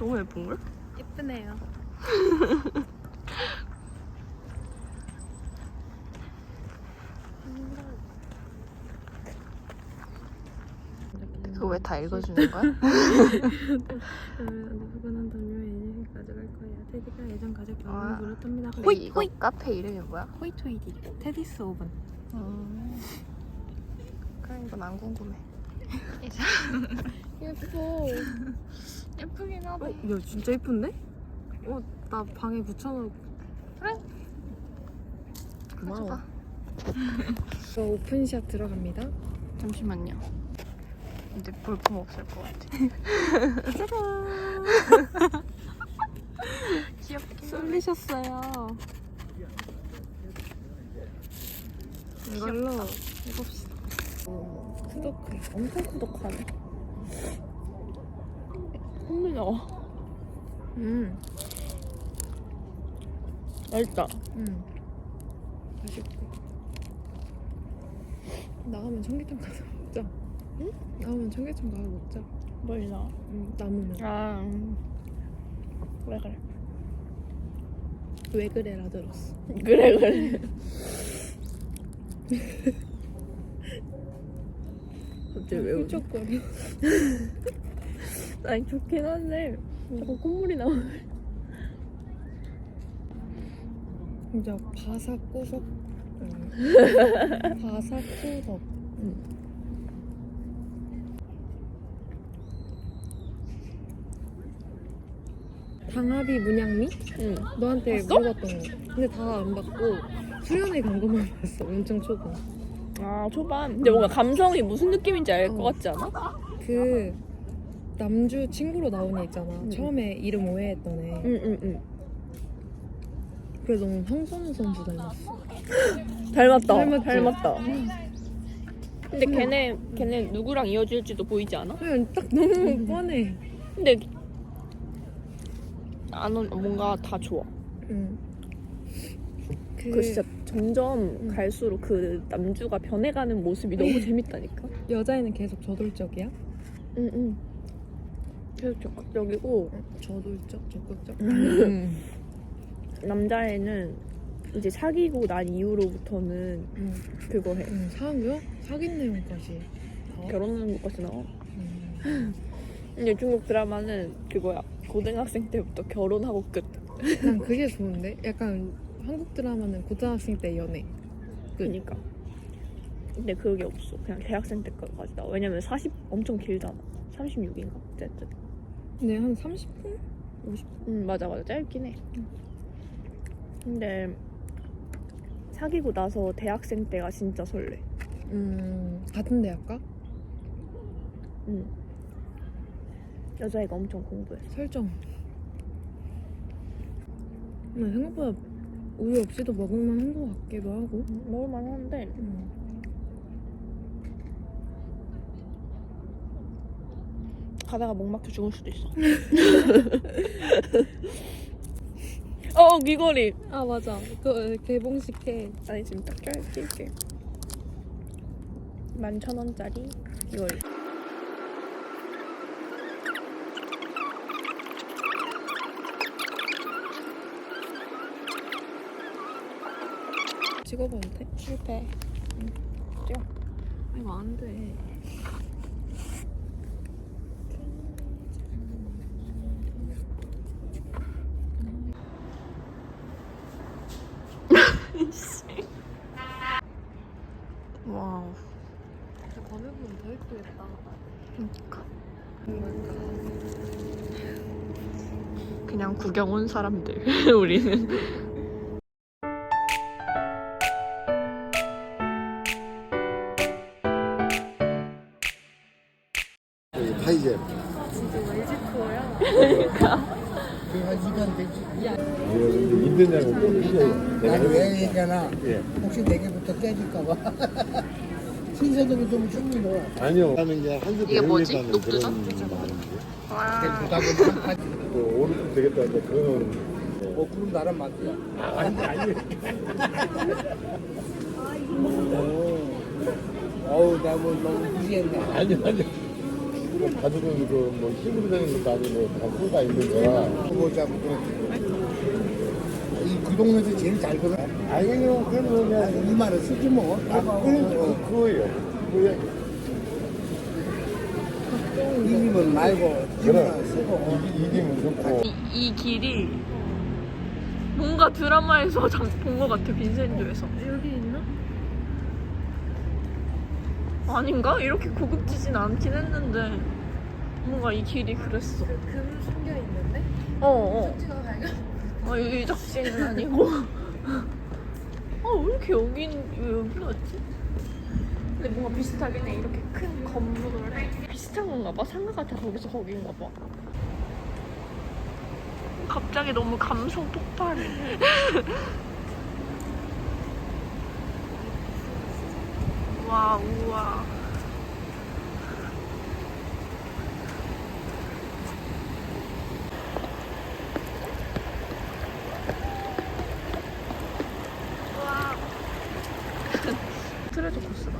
너무 예쁜걸? 예쁘네요. 그거 왜 다 읽어주는 거야? 누구는 담요 예전에 가져갈 거예요. 테디가 예전 가족 아. 마음을 물었답니다. 근데 이거 카페 이름이 뭐야? 호이토이디 테디스 오븐. 음. 그래 이건 안 궁금해. 예뻐. 예쁘긴 하다. 어, 야 진짜 예쁜데? 어, 나 방에 붙여놓을. 고마워. 저 오픈샷 들어갑니다. 잠시만요. 이제 볼품 없을 것 같아. 짜잔. 귀엽게. 쏠리셨어요. 이걸로 해봅시다. 쿠덕해. 엄청 쿠덕하네. 콧물 나와. 음, 맛있다. 음. 맛있고. 나가면 청계천 가서 먹자. 응? 나가면 청계천 가서 먹자. 몰라. 음, 남으면. 아. 음. 그래 그래. 왜 그래라 들었어. 그래 그래. 갑자기 왜? 훌쩍거려. 아니 좋긴 한데 자꾸 콧물이 나와. 진짜 바삭구석. 음. 바삭구석. 당합이 문양미? 응. 너한테 봤어? 물어봤던 거. 근데 다 안 받고 수련회 간 것만 봤어. 엄청 초반. 아 초반. 근데 뭔가 감성이 무슨 느낌인지 알 것 어. 같지 않아? 그 남주 친구로 나온 애 있잖아. 응. 처음에 이름 오해했던 애. 응응 응. 그래서 너무 황선우 선수 닮았어. 닮았다. 닮았지? 닮았다. 근데 응. 걔네 걔네 누구랑 이어질지도 보이지 않아? 그냥 딱 너무 뻔해. 근데 안 온- 뭔가 다 좋아. 응. 그 진짜 점점 응. 갈수록 그 남주가 변해가는 모습이 너무 재밌다니까. 여자애는 계속 저돌적이야? 응응. 계속 적극적이고 저돌적, 적극적. 음. 남자애는 이제 사귀고 난 이후로부터는 응. 그거 해. 응. 사귀어? 사귄 내용까지. 다? 결혼하는 것까지 나와. 응. 근데 중국 드라마는 그거야. 고등학생 때부터 결혼하고 끝. 난 그게 좋은데? 약간 한국 드라마는 고등학생 때 연애. 끝. 그니까. 근데 그게 없어. 그냥 대학생 때까지 나와. 왜냐면 40 엄청 길잖아. 36인가? 어쨌든. 근데 한 30분? 50분? 음 맞아 맞아 짧긴 해. 근데 사귀고 나서 대학생 때가 진짜 설레. 음, 같은 대학가? 응. 여자애가 엄청 공부해. 설정. 생각보다 우유 없이도 먹을만 한 것 같기도 하고. 먹을만 한데 음. 가다가 목 막혀 죽을 수도 있어. 어 귀걸이. 아 맞아. 그 개봉식 해. 아니 지금 딱 껴줄게. 11,000원짜리 귀걸이. 찍어봐도 돼? 실패. 이거 안 돼. 예쁘다. 그니까. 그냥 구경 온 사람들 우리는. 아, 그 있느냐고. 아, 난 왜얘기하 아, 혹시 내게부터 떼질까봐. 신세동이 좀 충분해. 아니요. 하는 게 한수 이게 뭐지? 그런 마음이지. 와. 보면 또 오른쪽 되겠다는데 그거는 어, 그럼 나랑 맞야. 아니 아니. 어우, 나 뭐 너무 무시했네. 아니 아니. 뭐 가족은 그뭐 힘으로 되는 것도 아니고 다 후가 있는 거라. 보자, 이그 동네에서 제일 잘 그래. 아니요 그건 그냥 이 말을 쓰지 뭐. 아, 그건 그- 그거예요. 그게 이님은 말고 그래. 쓰고. 이- 이기면 좋고. 이, 이 길이 뭔가 드라마에서 본 것 같아 빈센조에서 여기 있나? 아닌가? 이렇게 고급지진 않긴 했는데 뭔가 이 길이 그랬어 금 숨겨 있는데? 어어 찍어 발 견. 어, 이 적지는 아니고. 아왜 이렇게 여긴 왜 여기 갔지? 근데 뭔가 비슷하긴 해. 이렇게 큰 건물을 비슷한 건가 봐? 상가 같아. 거기서 거기인가 봐. 갑자기 너무 감성 폭발해. 와 우와 와 트레저 코스다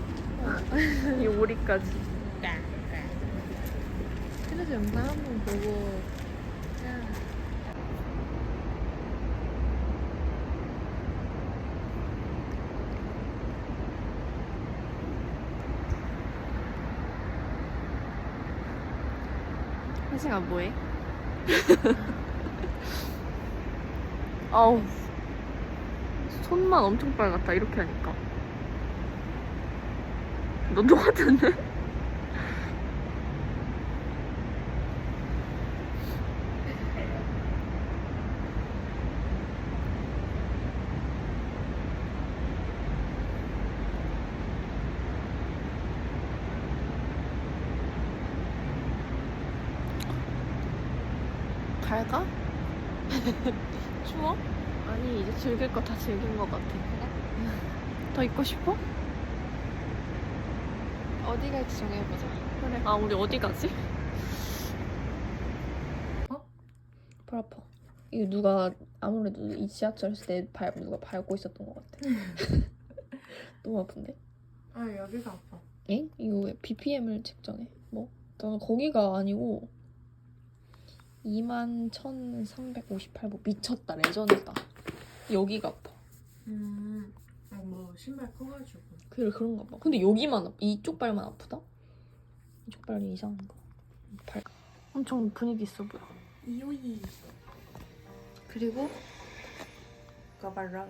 이 오리까지 그래서 영상 한 번 보고. 혜생아 뭐해? 아우 손만 엄청 빨갛다 이렇게 하니까 넌 똑같은데? 갈까? 추워? 아니 이제 즐길 거 다 즐긴 것 같아 더 있고 싶어? 어디 갈지 정해보자. 그래 아 우리 어디 가지? 어? 발 아파 이거 누가 아무래도 이 지하철에서 내 발 누가 밟고 있었던 것 같아 너무 아픈데? 아 여기가 아파. 엥? 이거 왜 BPM을 측정해? 뭐? 나는 거기가 아니고 21,358보 미쳤다 레전드다 여기가 아파 음. 뭐 신발 커가지고. 그래 그런가 봐 근데 여기만 아파 이쪽 발만 아프다? 이쪽 발이 이상한가 발 엄청 분위기 있어 보여 이오이. 그리고 가발랑.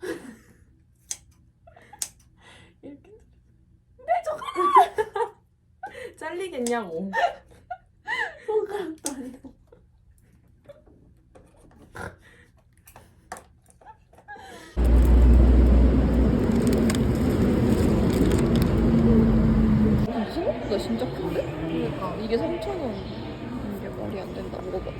이렇게 잘리겠냐고. 생각보다 진짜 큰데? 그러니까 이게 3,000원 이게 말이 안 된다 먹어봐